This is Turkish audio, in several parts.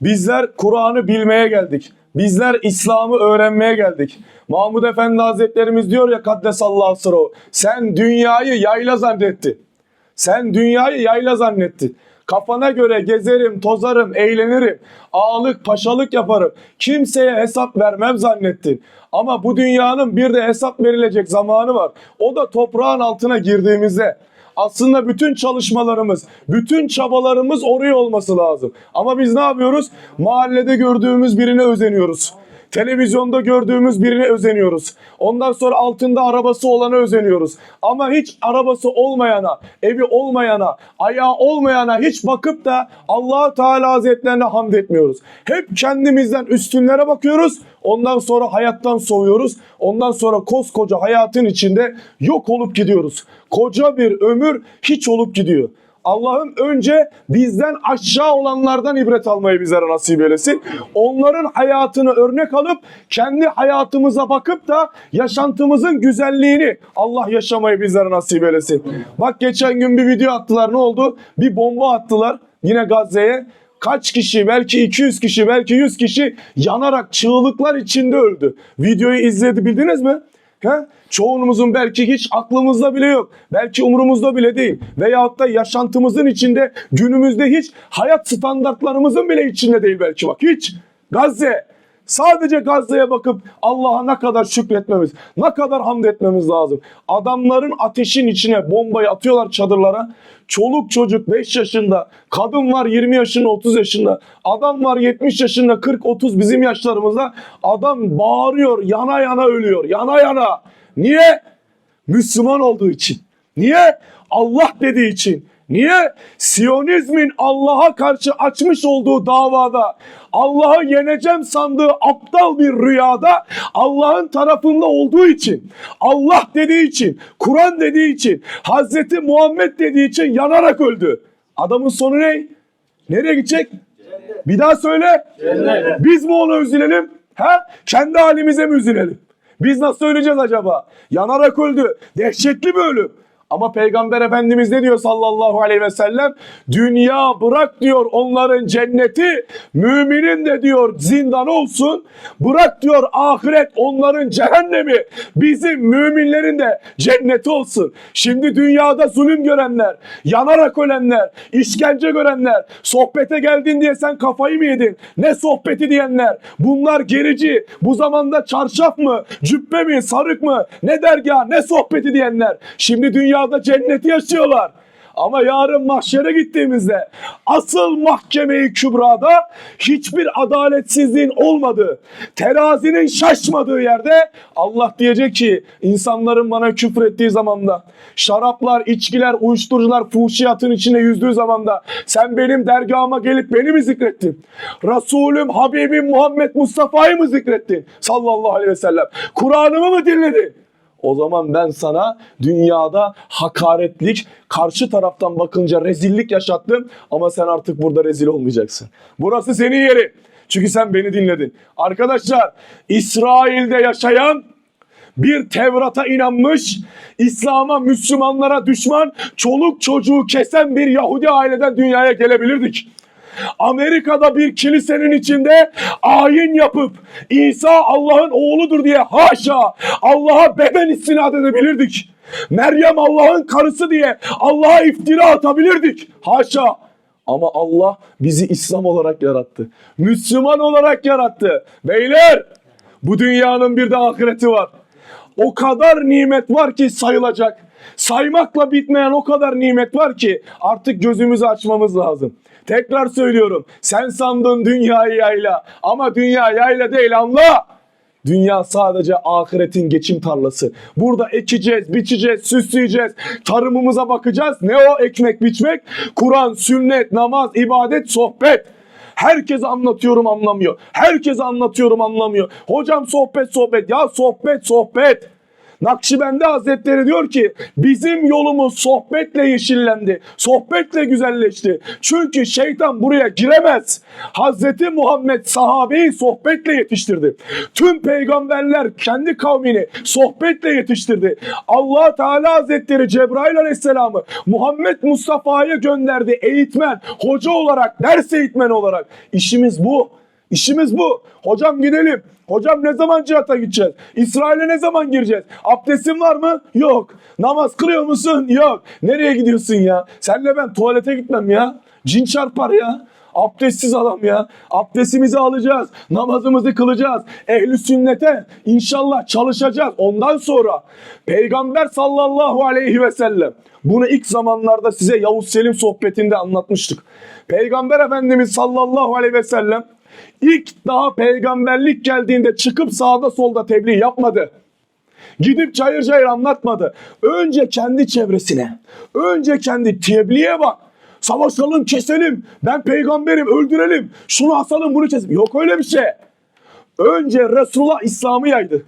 Bizler Kur'an'ı bilmeye geldik. Bizler İslam'ı öğrenmeye geldik. Mahmud Efendi Hazretlerimiz diyor ya Kaddesallahu sırrı. Sen dünyayı yayla zannettin. Sen dünyayı yayla zannettin. Kafana göre gezerim, tozarım, eğlenirim. Ağalık, paşalık yaparım. Kimseye hesap vermem zannettin. Ama bu dünyanın bir de hesap verilecek zamanı var. O da toprağın altına girdiğimizde. Aslında bütün çalışmalarımız, bütün çabalarımız oraya olması lazım. Ama biz ne yapıyoruz? Mahallede gördüğümüz birine özeniyoruz. Televizyonda gördüğümüz birine özeniyoruz. Ondan sonra altında arabası olana özeniyoruz. Ama hiç arabası olmayana, evi olmayana, ayağı olmayana hiç bakıp da allah Teala Hazretlerine hamd etmiyoruz. Hep kendimizden üstünlere bakıyoruz. Ondan sonra hayattan soğuyoruz. Ondan sonra koskoca hayatın içinde yok olup gidiyoruz. Koca bir ömür hiç olup gidiyor. Allah'ım önce bizden aşağı olanlardan ibret almayı bizlere nasip eylesin. Onların hayatını örnek alıp kendi hayatımıza bakıp da yaşantımızın güzelliğini Allah yaşamayı bizlere nasip eylesin. Bak geçen gün bir video attılar ne oldu? Bir bomba attılar yine Gazze'ye. Kaç kişi belki 200 kişi belki 100 kişi yanarak çığlıklar içinde öldü. Videoyu izledi bildiniz mi? He? Çoğunumuzun belki hiç aklımızda bile yok. Belki umurumuzda bile değil. Veyahut da yaşantımızın içinde günümüzde hiç hayat standartlarımızın bile içinde değil belki bak hiç. Gazze. Sadece Gazze'ye bakıp Allah'a ne kadar şükretmemiz, ne kadar hamd etmemiz lazım. Adamların ateşin içine bombayı atıyorlar çadırlara. Çoluk çocuk 5 yaşında, kadın var 20 yaşında, 30 yaşında, adam var 70 yaşında, 40-30 bizim yaşlarımızda. Adam bağırıyor, yana yana ölüyor, yana yana. Niye? Müslüman olduğu için. Niye? Allah dediği için. Niye? Siyonizmin Allah'a karşı açmış olduğu davada Allah'ı yeneceğim sandığı aptal bir rüyada Allah'ın tarafında olduğu için, Allah dediği için, Kur'an dediği için, Hazreti Muhammed dediği için yanarak öldü. Adamın sonu ne? Nereye gidecek? Bir daha söyle. Biz mi ona üzülelim? Ha? Kendi halimize mi üzülelim? Biz nasıl öleceğiz acaba? Yanarak öldü. Dehşetli bir ölüm. Ama Peygamber Efendimiz ne diyor sallallahu aleyhi ve sellem? Dünya bırak diyor onların cenneti, müminin de diyor zindan olsun. Bırak diyor ahiret onların cehennemi, bizim müminlerin de cenneti olsun. Şimdi dünyada zulüm görenler, yanarak ölenler, işkence görenler, sohbete geldin diye sen kafayı mı yedin? Ne sohbeti diyenler, bunlar gerici, bu zamanda çarşaf mı, cübbe mi, sarık mı, ne dergah, ne sohbeti diyenler. Şimdi dünyada cenneti yaşıyorlar. Ama yarın mahşere gittiğimizde asıl mahkemeyi kübrada hiçbir adaletsizliğin olmadığı, terazinin şaşmadığı yerde Allah diyecek ki insanların bana küfür ettiği zamanda, şaraplar, içkiler, uyuşturucular fuhşiyatın içine yüzdüğü zamanda sen benim dergahıma gelip beni mi zikrettin? Resulüm, Habibim Muhammed Mustafa'yı mı zikrettin? Sallallahu aleyhi ve sellem. Kur'an'ımı mı dinledin? O zaman ben sana dünyada hakaretlik, karşı taraftan bakınca rezillik yaşattım ama sen artık burada rezil olmayacaksın. Burası senin yerin. Çünkü sen beni dinledin. Arkadaşlar, İsrail'de yaşayan bir Tevrat'a inanmış, İslam'a, Müslümanlara düşman, çoluk çocuğu kesen bir Yahudi aileden dünyaya gelebilirdik. Amerika'da bir kilisenin içinde ayin yapıp İsa Allah'ın oğludur diye haşa Allah'a beden istinad edebilirdik. Meryem Allah'ın karısı diye Allah'a iftira atabilirdik. Haşa. Ama Allah bizi İslam olarak yarattı. Müslüman olarak yarattı. Beyler bu dünyanın bir de ahireti var. O kadar nimet var ki sayılacak. Saymakla bitmeyen o kadar nimet var ki artık gözümüzü açmamız lazım. Tekrar söylüyorum. Sen sandın dünyayı yayla ama dünya yayla değil anla. Dünya sadece ahiretin geçim tarlası. Burada ekeceğiz, biçeceğiz, süsleyeceğiz. Tarımımıza bakacağız. Ne o ekmek biçmek? Kur'an, sünnet, namaz, ibadet, sohbet. Herkese anlatıyorum anlamıyor. Herkese anlatıyorum anlamıyor. Hocam sohbet sohbet. Ya sohbet sohbet. Nakşibendi Hazretleri diyor ki bizim yolumuz sohbetle yeşillendi. Sohbetle güzelleşti. Çünkü şeytan buraya giremez. Hazreti Muhammed sahabeyi sohbetle yetiştirdi. Tüm peygamberler kendi kavmini sohbetle yetiştirdi. Allah Teala Hazretleri Cebrail Aleyhisselam'ı Muhammed Mustafa'ya gönderdi eğitmen, hoca olarak, ders eğitmeni olarak. İşimiz bu. İşimiz bu. Hocam gidelim. Hocam ne zaman cihata gideceğiz? İsrail'e ne zaman gireceğiz? Abdestin var mı? Yok. Namaz kılıyor musun? Yok. Nereye gidiyorsun ya? Senle ben tuvalete gitmem ya. Cin çarpar ya. Abdestsiz adam ya. Abdestimizi alacağız. Namazımızı kılacağız. Ehli sünnete inşallah çalışacağız. Ondan sonra Peygamber sallallahu aleyhi ve sellem bunu ilk zamanlarda size Yavuz Selim sohbetinde anlatmıştık. Peygamber Efendimiz sallallahu aleyhi ve sellem ilk daha peygamberlik geldiğinde çıkıp sağda solda tebliğ yapmadı. Gidip çayır çayır anlatmadı. Önce kendi çevresine, önce kendi tebliğe bak. Savaşalım, keselim. Ben peygamberim, öldürelim. Şunu asalım, bunu keselim. Yok öyle bir şey. Önce Resulullah İslam'ı yaydı.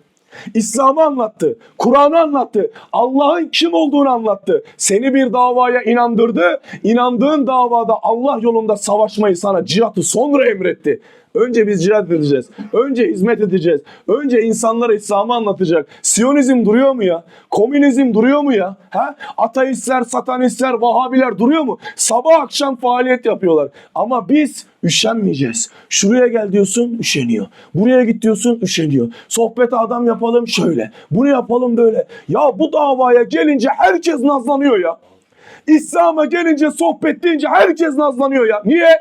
İslam'ı anlattı. Kur'an'ı anlattı. Allah'ın kim olduğunu anlattı. Seni bir davaya inandırdı. İnandığın davada Allah yolunda savaşmayı sana cihatı sonra emretti. Önce biz cihat edeceğiz. Önce hizmet edeceğiz. Önce insanlara İslam'ı anlatacak. Siyonizm duruyor mu ya? Komünizm duruyor mu ya? Ha? Ateistler, satanistler, Vahabiler duruyor mu? Sabah akşam faaliyet yapıyorlar. Ama biz üşenmeyeceğiz. Şuraya gel diyorsun üşeniyor. Buraya git diyorsun üşeniyor. Sohbete adam yapalım şöyle. Bunu yapalım böyle. Ya bu davaya gelince herkes nazlanıyor ya. İslam'a gelince sohbet deyince herkes nazlanıyor ya. Niye?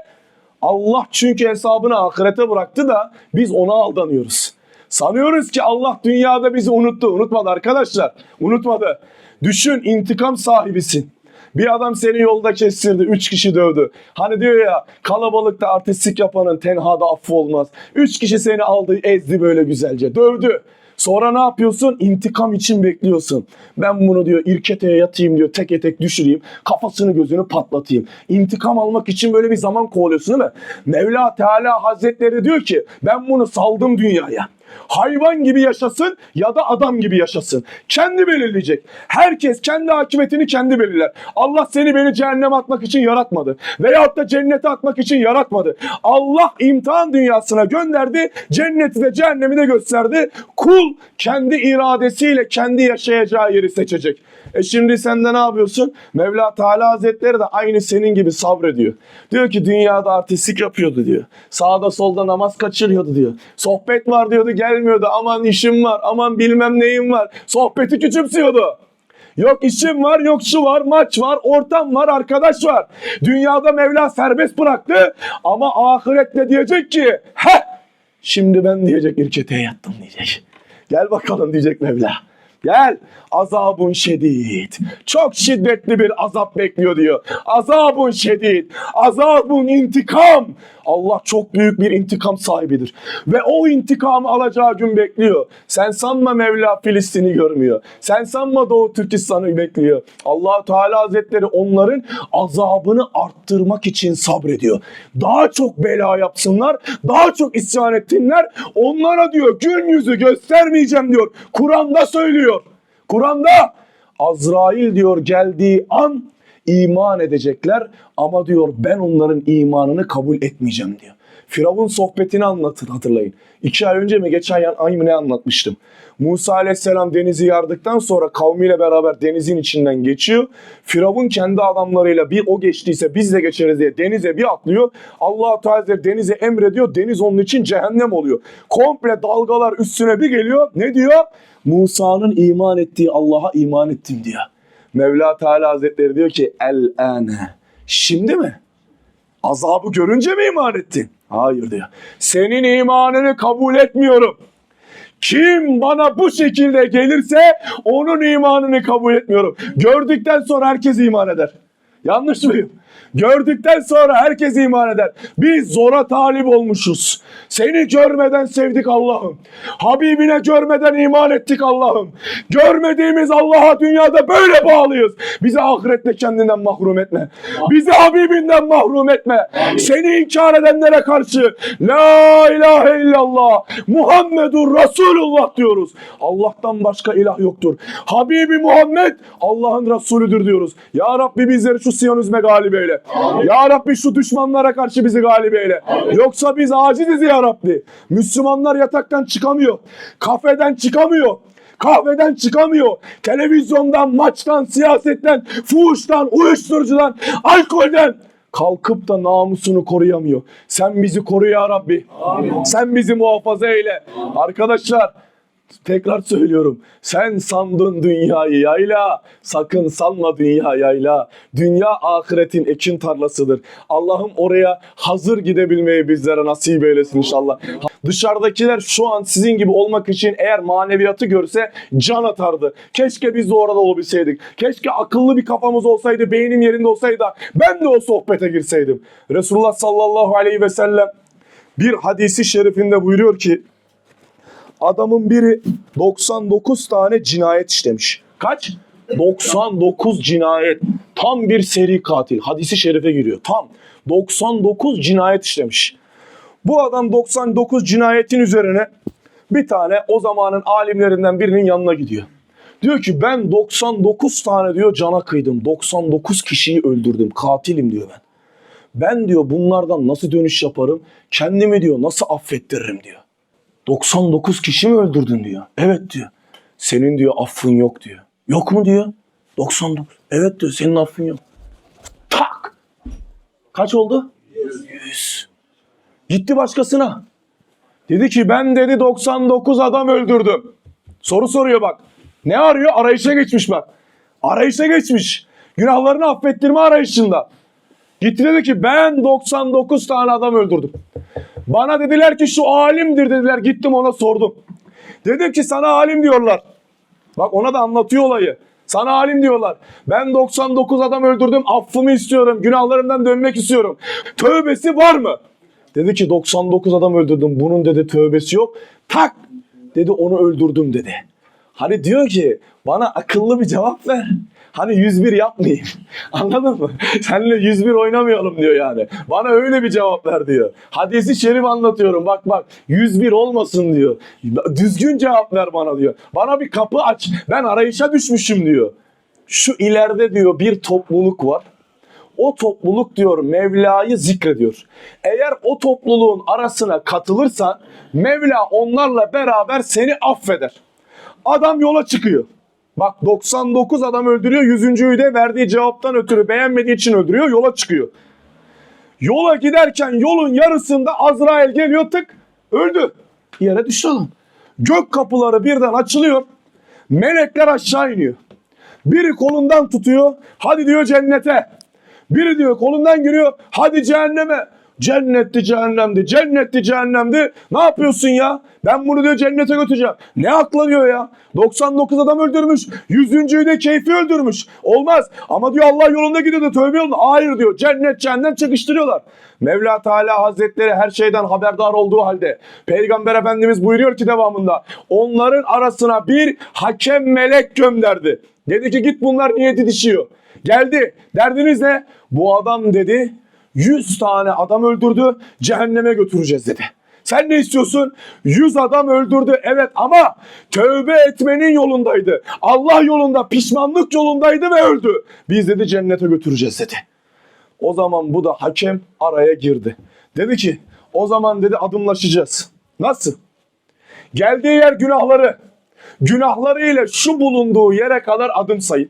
Allah çünkü hesabını ahirete bıraktı da biz ona aldanıyoruz. Sanıyoruz ki Allah dünyada bizi unuttu. Unutmadı arkadaşlar. Unutmadı. Düşün intikam sahibisin. Bir adam seni yolda kestirdi. Üç kişi dövdü. Hani diyor ya kalabalıkta artistlik yapanın tenhada affı olmaz. Üç kişi seni aldı ezdi böyle güzelce. Dövdü. Sonra ne yapıyorsun? İntikam için bekliyorsun. Ben bunu diyor irketeye yatayım diyor tek etek düşüreyim. Kafasını gözünü patlatayım. İntikam almak için böyle bir zaman kovalıyorsun değil mi? Mevla Teala Hazretleri diyor ki ben bunu saldım dünyaya. Hayvan gibi yaşasın ya da adam gibi yaşasın. Kendi belirleyecek. Herkes kendi akıbetini kendi belirler. Allah seni beni cehenneme atmak için yaratmadı. Veyahut da cennete atmak için yaratmadı. Allah imtihan dünyasına gönderdi. Cenneti de cehennemi de gösterdi. Kul kendi iradesiyle kendi yaşayacağı yeri seçecek. E şimdi sen de ne yapıyorsun? Mevla Teala Hazretleri de aynı senin gibi sabrediyor. Diyor ki dünyada artistlik yapıyordu diyor. Sağda solda namaz kaçırıyordu diyor. Sohbet var diyordu gelmiyordu. Aman işim var, aman bilmem neyim var. Sohbeti küçümsüyordu. Yok işim var, yok şu var, maç var, ortam var, arkadaş var. Dünyada Mevla serbest bıraktı ama ahirette diyecek ki heh şimdi ben diyecek irketeye yattım diyecek. Gel bakalım diyecek Mevla. Gel. Azabun şedid. Çok şiddetli bir azap bekliyor diyor. Azabun şedid. Azabun intikam. Allah çok büyük bir intikam sahibidir. Ve o intikamı alacağı gün bekliyor. Sen sanma Mevla Filistin'i görmüyor. Sen sanma Doğu Türkistan'ı bekliyor. allah Teala Hazretleri onların azabını arttırmak için sabrediyor. Daha çok bela yapsınlar, daha çok isyan etsinler. Onlara diyor gün yüzü göstermeyeceğim diyor. Kur'an'da söylüyor. Kur'an'da Azrail diyor geldiği an iman edecekler ama diyor ben onların imanını kabul etmeyeceğim diyor. Firavun sohbetini anlatın hatırlayın. İki ay önce mi geçen ay mı ne anlatmıştım. Musa aleyhisselam denizi yardıktan sonra kavmiyle beraber denizin içinden geçiyor. Firavun kendi adamlarıyla bir o geçtiyse biz de geçeriz diye denize bir atlıyor. allah Teala denize emrediyor. Deniz onun için cehennem oluyor. Komple dalgalar üstüne bir geliyor. Ne diyor? Musa'nın iman ettiği Allah'a iman ettim diyor. Mevla Teala Hazretleri diyor ki el ane. Şimdi mi? Azabı görünce mi iman ettin? Hayır diyor. Senin imanını kabul etmiyorum. Kim bana bu şekilde gelirse onun imanını kabul etmiyorum. Gördükten sonra herkes iman eder. Yanlış mıyım? Gördükten sonra herkes iman eder. Biz zora talip olmuşuz. Seni görmeden sevdik Allah'ım. Habibine görmeden iman ettik Allah'ım. Görmediğimiz Allah'a dünyada böyle bağlıyız. Bizi ahirette kendinden mahrum etme. Bizi Habibinden mahrum etme. Seni inkar edenlere karşı La ilahe illallah Muhammedur Resulullah diyoruz. Allah'tan başka ilah yoktur. Habibi Muhammed Allah'ın Resulüdür diyoruz. Ya Rabbi bizleri şu Siyonizme galip eyle. Ya Rabbi şu düşmanlara karşı bizi galip eyle. Yoksa biz aciziz ya Rabbi. Müslümanlar yataktan çıkamıyor. Kafeden çıkamıyor. Kahveden çıkamıyor. Televizyondan, maçtan, siyasetten, fuhuştan, uyuşturucudan, alkolden kalkıp da namusunu koruyamıyor. Sen bizi koru ya Rabbi. Sen bizi muhafaza eyle. Arkadaşlar tekrar söylüyorum. Sen sandın dünyayı yayla. Sakın sanma dünya yayla. Dünya ahiretin ekin tarlasıdır. Allah'ım oraya hazır gidebilmeyi bizlere nasip eylesin inşallah. Dışarıdakiler şu an sizin gibi olmak için eğer maneviyatı görse can atardı. Keşke biz de orada olabilseydik. Keşke akıllı bir kafamız olsaydı, beynim yerinde olsaydı. Ben de o sohbete girseydim. Resulullah sallallahu aleyhi ve sellem bir hadisi şerifinde buyuruyor ki Adamın biri 99 tane cinayet işlemiş. Kaç? 99 cinayet. Tam bir seri katil. Hadisi şerife giriyor. Tam 99 cinayet işlemiş. Bu adam 99 cinayetin üzerine bir tane o zamanın alimlerinden birinin yanına gidiyor. Diyor ki ben 99 tane diyor cana kıydım. 99 kişiyi öldürdüm. Katilim diyor ben. Ben diyor bunlardan nasıl dönüş yaparım? Kendimi diyor nasıl affettiririm diyor. 99 kişi mi öldürdün diyor. Evet diyor. Senin diyor affın yok diyor. Yok mu diyor. 99. Evet diyor senin affın yok. Tak. Kaç oldu? 100. Gitti başkasına. Dedi ki ben dedi 99 adam öldürdüm. Soru soruyor bak. Ne arıyor? Arayışa geçmiş bak. Arayışa geçmiş. Günahlarını affettirme arayışında. Gitti dedi ki ben 99 tane adam öldürdüm. Bana dediler ki şu alimdir dediler. Gittim ona sordum. Dedim ki sana alim diyorlar. Bak ona da anlatıyor olayı. Sana alim diyorlar. Ben 99 adam öldürdüm. Affımı istiyorum. Günahlarımdan dönmek istiyorum. Tövbesi var mı? Dedi ki 99 adam öldürdüm. Bunun dedi tövbesi yok. Tak dedi onu öldürdüm dedi. Hani diyor ki bana akıllı bir cevap ver. Hani 101 yapmayayım. Anladın mı? Seninle 101 oynamayalım diyor yani. Bana öyle bir cevap ver diyor. Hadisi şerif anlatıyorum. Bak bak 101 olmasın diyor. Düzgün cevap ver bana diyor. Bana bir kapı aç. Ben arayışa düşmüşüm diyor. Şu ileride diyor bir topluluk var. O topluluk diyor Mevla'yı zikrediyor. Eğer o topluluğun arasına katılırsan Mevla onlarla beraber seni affeder. Adam yola çıkıyor. Bak 99 adam öldürüyor. Yüzüncüyü de verdiği cevaptan ötürü beğenmediği için öldürüyor. Yola çıkıyor. Yola giderken yolun yarısında Azrail geliyor tık öldü. Yere düştü adam. Gök kapıları birden açılıyor. Melekler aşağı iniyor. Biri kolundan tutuyor. Hadi diyor cennete. Biri diyor kolundan giriyor. Hadi cehenneme. Cennetti cehennemdi. Cennetti cehennemdi. Ne yapıyorsun ya? Ben bunu diyor cennete götüreceğim. Ne akla diyor ya? 99 adam öldürmüş. Yüzüncüyü de keyfi öldürmüş. Olmaz. Ama diyor Allah yolunda gidiyordu. Tövbe yolunda. Hayır diyor. Cennet cehennem çakıştırıyorlar. Mevla Teala Hazretleri her şeyden haberdar olduğu halde Peygamber Efendimiz buyuruyor ki devamında onların arasına bir hakem melek gönderdi. Dedi ki git bunlar niye didişiyor? Geldi. Derdiniz ne? Bu adam dedi 100 tane adam öldürdü cehenneme götüreceğiz dedi. Sen ne istiyorsun? 100 adam öldürdü evet ama tövbe etmenin yolundaydı. Allah yolunda pişmanlık yolundaydı ve öldü. Biz dedi cennete götüreceğiz dedi. O zaman bu da hakem araya girdi. Dedi ki o zaman dedi adımlaşacağız. Nasıl? Geldiği yer günahları. Günahlarıyla şu bulunduğu yere kadar adım sayın.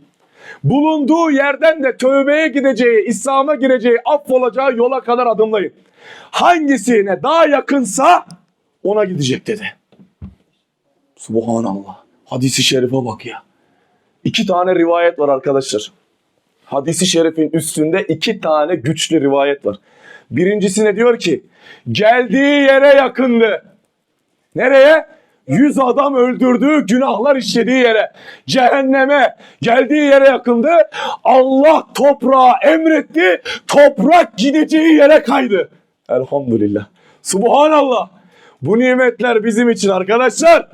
Bulunduğu yerden de tövbeye gideceği, İslam'a gireceği, affolacağı yola kadar adımlayın. Hangisine daha yakınsa ona gidecek dedi. Subhanallah. Hadisi şerife bak ya. İki tane rivayet var arkadaşlar. Hadisi şerifin üstünde iki tane güçlü rivayet var. Birincisine diyor ki geldiği yere yakındı. Nereye? Yüz adam öldürdüğü günahlar işlediği yere, cehenneme geldiği yere yakındı. Allah toprağa emretti, toprak gideceği yere kaydı. Elhamdülillah. Subhanallah. Bu nimetler bizim için arkadaşlar.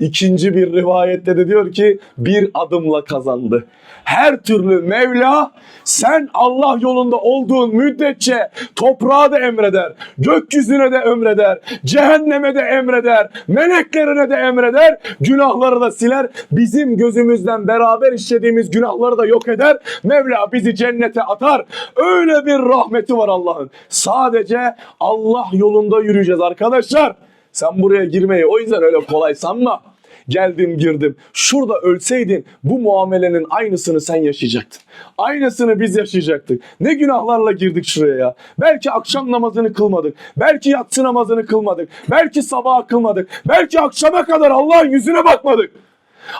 İkinci bir rivayette de diyor ki bir adımla kazandı. Her türlü Mevla sen Allah yolunda olduğun müddetçe toprağa da emreder, gökyüzüne de emreder, cehenneme de emreder, meleklerine de emreder, günahları da siler. Bizim gözümüzden beraber işlediğimiz günahları da yok eder. Mevla bizi cennete atar. Öyle bir rahmeti var Allah'ın. Sadece Allah yolunda yürüyeceğiz arkadaşlar. Sen buraya girmeyi o yüzden öyle kolay sanma. Geldim girdim. Şurada ölseydin bu muamelenin aynısını sen yaşayacaktın. Aynısını biz yaşayacaktık. Ne günahlarla girdik şuraya ya. Belki akşam namazını kılmadık. Belki yatsı namazını kılmadık. Belki sabaha kılmadık. Belki akşama kadar Allah'ın yüzüne bakmadık.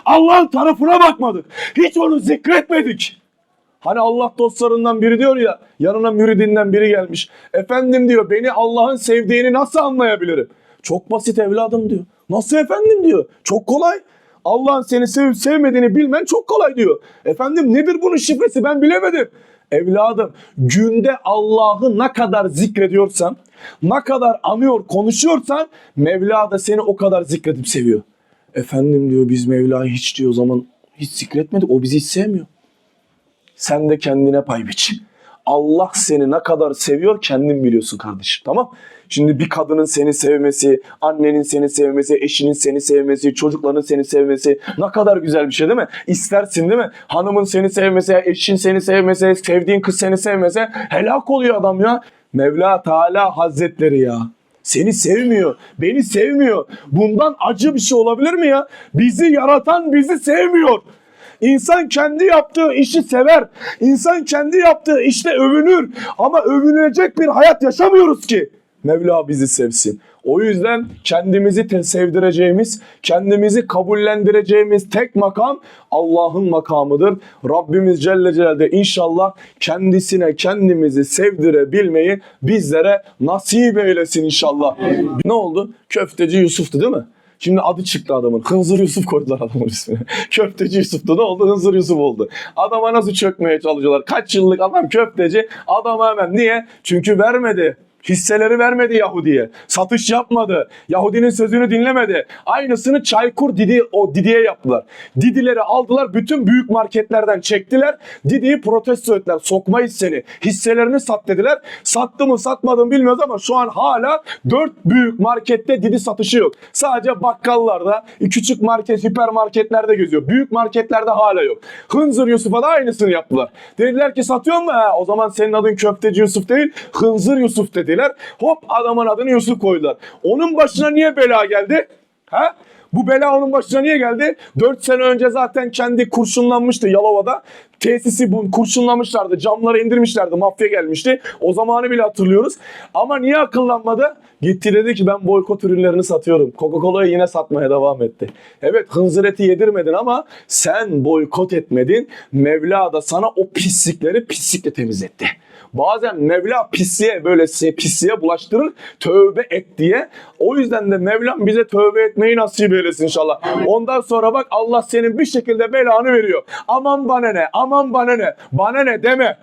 Allah'ın tarafına bakmadık. Hiç onu zikretmedik. Hani Allah dostlarından biri diyor ya yanına müridinden biri gelmiş. Efendim diyor beni Allah'ın sevdiğini nasıl anlayabilirim? Çok basit evladım diyor. Nasıl efendim diyor. Çok kolay. Allah'ın seni sevip sevmediğini bilmen çok kolay diyor. Efendim nedir bunun şifresi ben bilemedim. Evladım günde Allah'ı ne kadar zikrediyorsan, ne kadar anıyor, konuşuyorsan Mevla da seni o kadar zikredip seviyor. Efendim diyor biz Mevla'yı hiç diyor o zaman hiç zikretmedik o bizi hiç sevmiyor. Sen de kendine pay biç. Allah seni ne kadar seviyor kendin biliyorsun kardeşim tamam? Şimdi bir kadının seni sevmesi, annenin seni sevmesi, eşinin seni sevmesi, çocukların seni sevmesi ne kadar güzel bir şey değil mi? İstersin değil mi? Hanımın seni sevmesi, eşin seni sevmesi, sevdiğin kız seni sevmese helak oluyor adam ya. Mevla Teala Hazretleri ya. Seni sevmiyor, beni sevmiyor. Bundan acı bir şey olabilir mi ya? Bizi yaratan bizi sevmiyor. İnsan kendi yaptığı işi sever. İnsan kendi yaptığı işte övünür. Ama övünecek bir hayat yaşamıyoruz ki. Mevla bizi sevsin. O yüzden kendimizi sevdireceğimiz, kendimizi kabullendireceğimiz tek makam Allah'ın makamıdır. Rabbimiz Celle Celaluhu inşallah kendisine kendimizi sevdirebilmeyi bizlere nasip eylesin inşallah. Ne oldu? Köfteci Yusuf'tu değil mi? Şimdi adı çıktı adamın. Hınzır Yusuf koydular adamın ismini. Köfteci Yusuf'tu. Ne oldu? Hınzır Yusuf oldu. Adama nasıl çökmeye çalışıyorlar? Kaç yıllık adam köfteci. Adama hemen. Niye? Çünkü vermedi. Hisseleri vermedi Yahudi'ye. Satış yapmadı. Yahudinin sözünü dinlemedi. Aynısını Çaykur Didi o Didi'ye yaptılar. Didileri aldılar bütün büyük marketlerden çektiler. Didi'yi protesto ettiler. Sokmayız seni. Hisselerini sat dediler. Sattı mı satmadı mı bilmiyoruz ama şu an hala dört büyük markette Didi satışı yok. Sadece bakkallarda, küçük market, hipermarketlerde geziyor. Büyük marketlerde hala yok. Hınzır Yusuf'a da aynısını yaptılar. Dediler ki satıyor mu? Ha, o zaman senin adın köfteci Yusuf değil, Hınzır Yusuf dediler. Hop adamın adını Yusuf koydular. Onun başına niye bela geldi? Ha? Bu bela onun başına niye geldi? 4 sene önce zaten kendi kurşunlanmıştı Yalova'da. Tesisi bu kurşunlamışlardı. Camları indirmişlerdi. Mafya gelmişti. O zamanı bile hatırlıyoruz. Ama niye akıllanmadı? Gitti dedi ki ben boykot ürünlerini satıyorum. Coca-Cola'yı yine satmaya devam etti. Evet hınzır eti yedirmedin ama sen boykot etmedin. Mevla da sana o pislikleri pislikle temizletti. Bazen Mevla pisliğe böyle pisliğe bulaştırır tövbe et diye. O yüzden de Mevlam bize tövbe etmeyi nasip eylesin inşallah. Ondan sonra bak Allah senin bir şekilde belanı veriyor. Aman bana ne aman bana ne bana ne deme.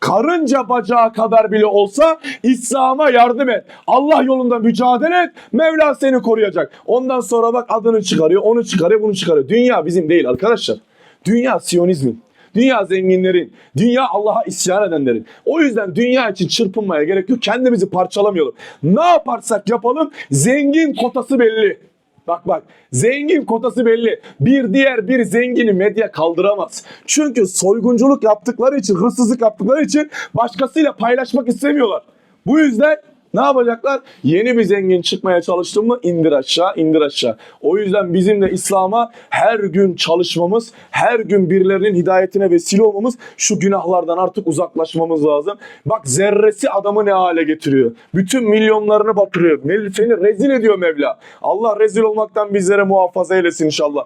Karınca bacağı kadar bile olsa İslam'a yardım et. Allah yolunda mücadele et. Mevla seni koruyacak. Ondan sonra bak adını çıkarıyor, onu çıkarıyor, bunu çıkarıyor. Dünya bizim değil arkadaşlar. Dünya Siyonizmin. Dünya zenginlerin, dünya Allah'a isyan edenlerin. O yüzden dünya için çırpınmaya gerek yok. Kendimizi parçalamayalım. Ne yaparsak yapalım zengin kotası belli. Bak bak zengin kotası belli. Bir diğer bir zengini medya kaldıramaz. Çünkü soygunculuk yaptıkları için, hırsızlık yaptıkları için başkasıyla paylaşmak istemiyorlar. Bu yüzden ne yapacaklar? Yeni bir zengin çıkmaya çalıştın mı indir aşağı, indir aşağı. O yüzden bizim de İslam'a her gün çalışmamız, her gün birilerinin hidayetine vesile olmamız, şu günahlardan artık uzaklaşmamız lazım. Bak zerresi adamı ne hale getiriyor. Bütün milyonlarını batırıyor. Seni rezil ediyor Mevla. Allah rezil olmaktan bizlere muhafaza eylesin inşallah.